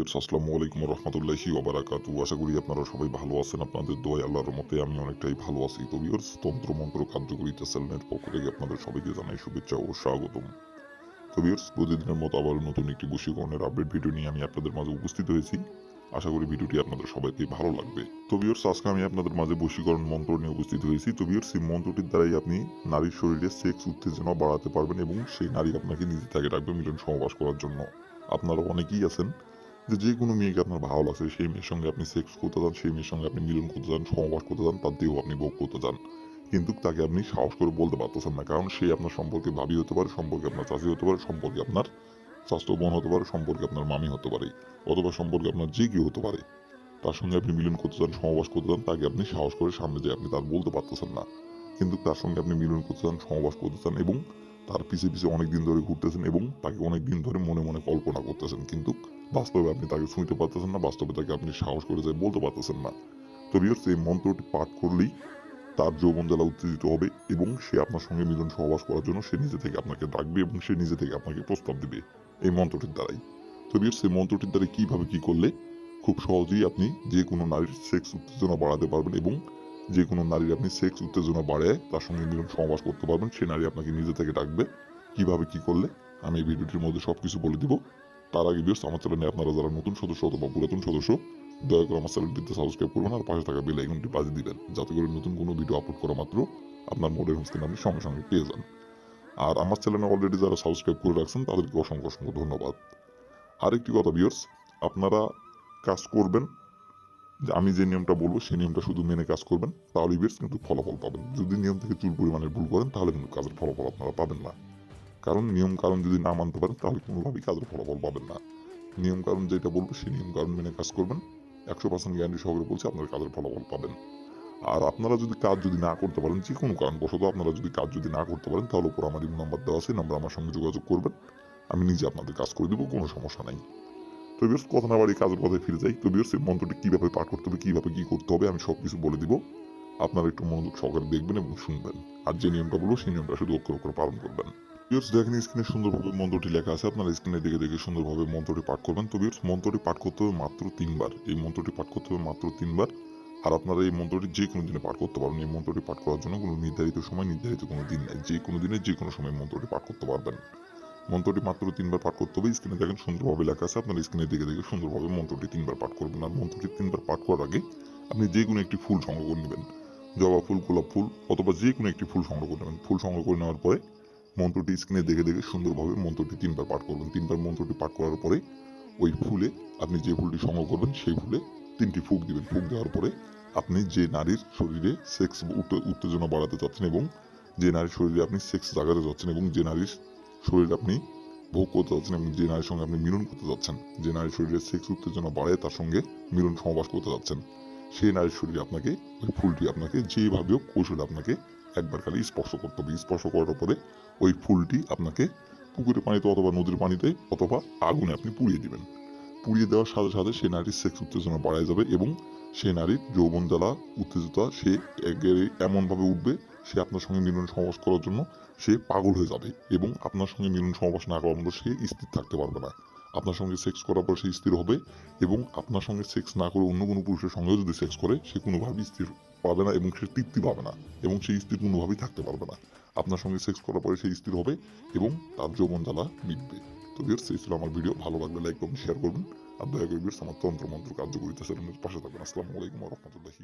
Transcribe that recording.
Viewers, আসসালামু আলাইকুম রহমতুল্লাহি ওবারাকাতু আশা করি আপনারা সবাই ভালো আছেন, আপনাদের দোয়া আল্লাহর মতে আমি অনেকটাই ভালো আছি। তো ভিউয়ার্স তন্ত্র মন্ত্র কার্যকরিতা চ্যানেলের পক্ষ থেকে আপনাদের সবাইকে জানাই শুভেচ্ছা ও স্বাগতম। তো ভিউয়ার্স, প্রতিদিনের মতো আবার নতুন একটি বশীকরণের আপডেট ভিডিও নিয়ে আমি আপনাদের মাঝে উপস্থিত হয়েছি। আশা করি ভিডিওটি আপনাদের সবাইকে ভালো লাগবে। তো ভিউয়ার্স, আজকে আমি আপনাদের মাঝে বশীকরণ মন্ত্র নিয়ে উপস্থিত হয়েছি। তো ভিউয়ার্স, এই মন্ত্রটির দ্বারাই আপনি নারীর শরীরে সেক্স উত্তেজনা বাড়াতে পারবেন এবং সেই নারী আপনাকে নিজে থেকে রাখবে মিলন সহবাস করার জন্য। আপনারা অনেকেই আছেন যে যে কোনো মেয়েকে আপনার ভালো লাগছে, সেই মেয়ের সঙ্গে আপনি সেক্স করতে চান সেই মেয়ের সঙ্গে আপনি মিলন করতে চান সহবাস করতে চান তার দেহ আপনি ভোগ করতে চান কিন্তু তাকে আপনি সাহস করে বলতে পারতেছেন না, কারণ সে আপনার সম্পর্কে ভাবি হতে পারে, সম্পর্কে আপনার চাষি হতে পারে, সম্পর্কে আপনার স্বাস্থ্য বোন হতে পারে, সম্পর্কে আপনার মামি হতে পারে, অথবা সম্পর্কে আপনার যে কেউ হতে পারে। তার সঙ্গে আপনি মিলন করতে চান সহবাস করতে চান তাকে আপনি সাহস করে সামনে যে আপনি তার বলতে পারতেছেন না। কিন্তু তার সঙ্গে আপনি মিলন করতে চান সহবাস করতে চান এবং তার পিছে পিছে অনেক দিন ধরে ঘুরতেছেন এবং তাকে অনেক দিন ধরে মনে মনে কল্পনা করতেছেন, কিন্তু বাস্তবে আপনি তাকে শুনতে পারতেছেন না, বাস্তবে তাকে আপনি সাহস করে যায় বলতে পারতেছেন না। তো বিয়ার্স, এই মন্ত্রটি পাঠ করলেই তার যৌবন জ্বালা উত্তেজিত হবে এবং সে আপনার সঙ্গে মিলন সহবাস করার জন্য সে নিজে থেকে আপনাকে ডাকবে এবং সে নিজে থেকে আপনাকে প্রস্তাব দিবে এই মন্ত্রটির দ্বারাই। তো বিয়ার্স, এই মন্ত্রটির দ্বারা কীভাবে কি করলে খুব সহজেই আপনি যে কোনো নারীর সেক্স উত্তেজনা বাড়াতে পারবেন এবং যে কোনো নারীর আপনি সেক্স উত্তেজনা বাড়ায় তার সঙ্গে মিলন সহবাস করতে পারবেন, সে নারী আপনাকে নিজে থেকে ডাকবে। কীভাবে, কি করলে? আমি এই ভিডিওটির মধ্যে সব কিছু বলে দিব। তার আগে বিয়ার্স আমার চ্যানেলে আপনারা যারা নতুন সদস্য অথবা পুরাতন সদস্য, দয়া করে আমার চ্যানেলটিতে সাবস্ক্রাইব করবেন আর পাশে থাকা বেল আইকনটি বাজিয়ে দিবেন, যাতে করে নতুন কোনো ভিডিও আপলোড করা মাত্র আপনার মোডের হোম আপনি সঙ্গে সঙ্গে পেয়ে যান। আর আমার চ্যানেলে অলরেডি যারা সাবস্ক্রাইব করে রাখছেন, তাদেরকে অসংখ্য অসংখ্য ধন্যবাদ। আরেকটি কথা বিয়ার্স আপনারা কাজ করবেন আমি যে নিয়মটা বলব, সেই নিয়মটা শুধু মেনে কাজ করবেন তাহলে বেশ, কিন্তু ফলাফল পাবেন। যদি নিয়ম থেকে চুল পরিমাণে ভুল করেন, তাহলে কিন্তু কাজের ফলাফল আপনারা পাবেন না। কারণ নিয়ম কারণ যদি না মানতে পারেন, তাহলে কোনোভাবেই কাজের ফলাফল পাবেন না। নিয়ম কারণ যেটা বলব, সেই নিয়ম কারণ মেনে কাজ করবেন। একশো পার্সেন্ট গ্যারান্টি সহকারে বলছে, আপনার কাজের ফলাফল পাবেন। আর আপনারা যদি কাজ যদি না করতে পারেন, যে কোনো কারণবশত আপনারা যদি কাজ যদি না করতে পারেন, তাহলে উপর আমার নাম্বার দেওয়া আছে নাম্বার আমার সঙ্গে যোগাযোগ করবেন। আমি নিজে আপনাদের কাজ করে দেবো, কোনো সমস্যা নাই। তো বিয়ার্স কথা না বাড়ি কাজের কথায় ফিরে যাই। তো বিয়ার্স এই মন্ত্রটি কীভাবে পাঠ করতে হবে, কীভাবে কী করতে হবে, আমি সব কিছু বলে দিব। আপনারা একটু মনোযোগ সহকারে দেখবেন এবং শুনবেন। আর যে নিয়মটা বলব, সেই নিয়মটা শুধু অক্ষর অক্ষর পালন করবেন। বিয়ার্স দেখেন স্ক্রিনে সুন্দরভাবে মন্ত্রটি লেখা আছে। আপনারা স্ক্রিনে দেখে দেখে সুন্দরভাবে মন্ত্রটি পাঠ করবেন। তো বিয়ার্স মন্ত্রটি পাঠ করতে হবে মাত্র তিনবার। এই মন্ত্রটি পাঠ করতে হবে মাত্র তিনবার। আর আপনারা এই মন্ত্রটি যে কোনো দিনে পাঠ করতে পারবেন। এই মন্ত্রটি পাঠ করার জন্য কোনো নির্ধারিত সময়, নির্ধারিত কোনো দিন নেই। যে কোনো দিনে যে কোনো সময় মন্ত্রটি পাঠ করতে পারবেন। মন্ত্রটি মাত্র তিনবার পাঠ করতে হবে। স্ক্রিনে দেখেন সুন্দরভাবে লেখা আছে। আপনার স্ক্রিনে দেখে দেখে সুন্দরভাবে মন্ত্রটি তিনবার পাঠ করবেন। আর মন্ত্রটি তিনবার পাঠ করার আগে আপনি যে কোনো একটি ফুল সংগ্রহ করে নেবেন। জবা ফুল, গোলাপ ফুল অথবা যে কোনো একটি ফুল সংগ্রহ করে নেবেন। ফুল সংগ্রহ করে নেওয়ার পরে মন্ত্রটি স্ক্রিনে দেখে দেখে সুন্দরভাবে মন্ত্রটি তিনবার পাঠ করবেন। তিনবার মন্ত্রটি পাঠ করার পরে ওই ফুলে আপনি যে ফুলটি সংগ্রহ করবেন, সেই ফুলে তিনটি ফুক দিবেন। ফুক দেওয়ার পরে আপনি যে নারীর শরীরে সেক্স উত্তেজনা বাড়াতে চাচ্ছেন এবং যে নারীর শরীরে আপনি সেক্স জাগাতে যাচ্ছেন এবং যে নারীর শরীর আপনি ভোগ করতে যাচ্ছেন এবং যে নারীর সঙ্গে আপনি মিলন করতে যাচ্ছেন, যে নারীর শরীরে সেক্স উত্তেজনা বাড়ে, তার সঙ্গে মিলন সমাবাস করতে যাচ্ছেন, সেই নারীর শরীরে আপনাকে ওই ফুলটি, আপনাকে যেভাবে হোক কৌশলে আপনাকে একবার খালি স্পর্শ করতে হবে। স্পর্শ করার পরে ওই ফুলটি আপনাকে পুকুরের পানিতে অথবা নদীর পানিতে অথবা আগুনে আপনি পুড়িয়ে দিবেন। পুড়িয়ে দেওয়ার সাথে সাথে সে নারীর সেক্স উত্তেজনা বাড়ায় যাবে এবং সে নারীর যৌবন জ্বালা উত্তেজিতা, সে এমনভাবে উঠবে, সে আপনার সঙ্গে মিলন সমাবাস করার জন্য সে পাগল হয়ে যাবে এবং আপনার সঙ্গে মিলন সমাবেশ না করার মতো সে স্থির থাকতে পারবে না। আপনার সঙ্গে সেক্স করার পর সে স্থির হবে এবং আপনার সঙ্গে সেক্স না করে অন্য কোনো পুরুষের সঙ্গেও যদি সেক্স করে, সে কোনোভাবেই স্থির পাবে না এবং সে তৃপ্তি পাবে না এবং সেই স্থির কোনোভাবেই থাকতে পারবে না। আপনার সঙ্গে সেক্স করার পরে সে স্থির হবে এবং তার যৌবন জ্বালা মিটবে। তো বিয়ার্স এই ছিল আমার ভিডিও ভালো লাগলে লাইক করবেন শেয়ার করবেন আর দয়া করে বিয়ার্স আমার তন্ত্র মন্ত্র কার্যকরিতা চ্যানেলের পাশে থাকবেন আসসালামু আলাইকুম রহমতুল্লাহি